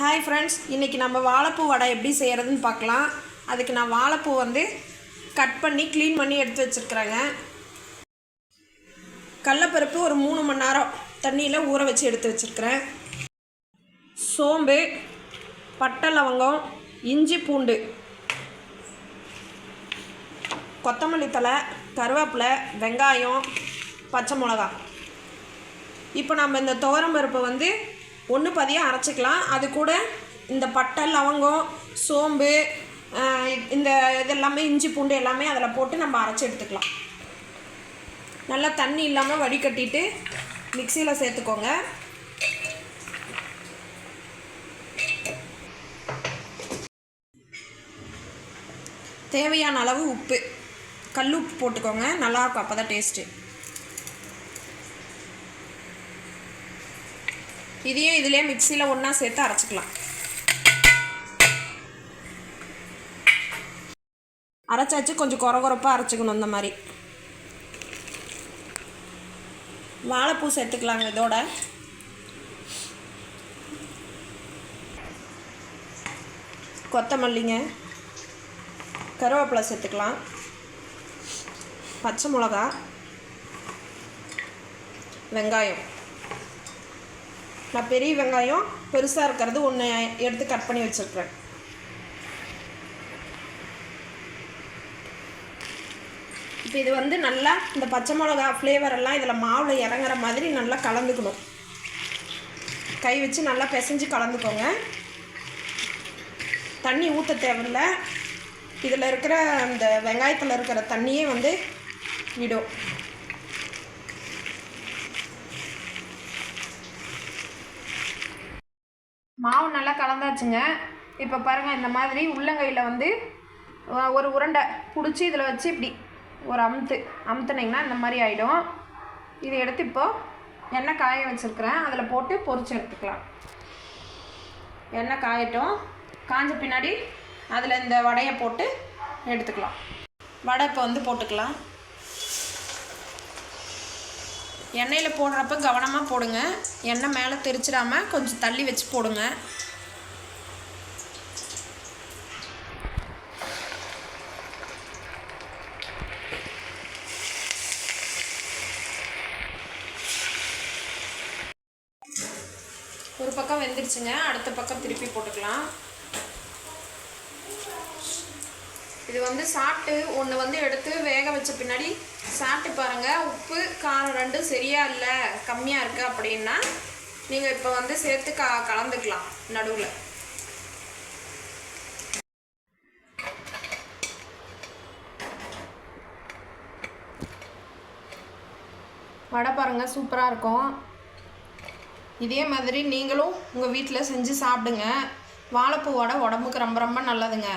Hi friends இன்றைக்கி நம்ம வாழைப்பூ வடை எப்படி செய்கிறதுன்னு பார்க்கலாம். அதுக்கு நான் வாழைப்பூ வந்து கட் பண்ணி க்ளீன் பண்ணி எடுத்து வச்சுருக்குறேங்க. கடலப்பருப்பு ஒரு மூணு மணி நேரம் தண்ணியில் ஊற வச்சு எடுத்து வச்சுருக்கிறேன். சோம்பு பட்டை லவங்கம் இஞ்சி பூண்டு கொத்தமல்லி தழை கருவேப்பிலை வெங்காயம் பச்சை மிளகா இப்போ நம்ம இந்த துவரம்பருப்பை வந்து ஒன்று பதியாக அரைச்சிக்கலாம். அது கூட இந்த பட்டை லவங்கம் சோம்பு இந்த இதெல்லாமே இஞ்சி பூண்டு எல்லாமே அதில் போட்டு நம்ம அரைச்சி எடுத்துக்கலாம். நல்லா தண்ணி இல்லாமல் வடிகட்டிட்டு மிக்சியில் சேர்த்துக்கோங்க. தேவையான அளவு உப்பு. கல் உப்பு போட்டுக்கோங்க. நல்லாயிருக்கும் அப்போ தான் டேஸ்ட்டு இதையும் இதிலே மிக்சியில் ஒன்றா சேர்த்து அரைச்சிக்கலாம். அரைச்சாச்சு கொஞ்சம் குறை குறப்பாக அரைச்சிக்கணும் இந்த மாதிரி. வாழைப்பூ சேர்த்துக்கலாங்க இதோட. கொத்தமல்லிங்க. கருவேப்பிலை சேர்த்துக்கலாம். பச்சை மிளகா. வெங்காயம். நான் பெரிய வெங்காயம் பெருசாக இருக்கிறது ஒன்று எடுத்து கட் பண்ணி வச்சுருக்குறேன். இப்போ இது வந்து நல்லா இந்த பச்சை மிளகா ஃப்ளேவர் எல்லாம் இதில் மாவில் இறங்குற மாதிரி நல்லா கலந்துக்கணும். கை வச்சு நல்லா பிசைஞ்சு கலந்துக்கோங்க. தண்ணி ஊற்ற தேவையில்லை. இதில் இருக்கிற அந்த வெங்காயத்தில் இருக்கிற தண்ணியே வந்து விடும். மாவு நல்லா கலந்தாச்சுங்க. இப்போ பாருங்கள் இந்த மாதிரி உள்ளங்கையில் வந்து ஒரு உருண்டை பிடிச்சி இதில் வச்சு இப்படி ஒரு அமுத்து அமுத்துனீங்கன்னா இந்த மாதிரி ஆகிடும் இதை எடுத்து இப்போது எண்ணெய் காய வச்சுருக்கிறேன். அதில் போட்டு பொறிச்சு எடுத்துக்கலாம். எண்ணெய் காயட்டும். காஞ்ச பின்னாடி அதில் இந்த வடையை போட்டு எடுத்துக்கலாம். வடை இப்போ வந்து போட்டுக்கலாம். எண்ணெயில் போடுறப்ப கவனமாக போடுங்க. எண்ணெய் மேலே தெரிச்சிடாமல் கொஞ்சம் தள்ளி வச்சு போடுங்க. ஒரு பக்கம் வெந்துருச்சுங்க. அடுத்த பக்கம் திருப்பி போட்டுக்கலாம். இது வந்து சாப்பிட்டு ஒன்று வந்து எடுத்து வேக வச்ச பின்னாடி சாப்பிட்டு பாருங்கள் உப்பு காரம் ரெண்டும் சரியா இல்லை கம்மியாக இருக்குது அப்படின்னா நீங்கள் இப்போ வந்து சேர்த்து க கலந்துக்கலாம் நடுவில். வடை பாருங்கள் சூப்பராக இருக்கும். இதே மாதிரி நீங்களும் உங்கள் வீட்டில் செஞ்சு சாப்பிடுங்க. வாழைப்பூ வடை உடம்புக்கு ரொம்ப ரொம்ப நல்லதுங்க.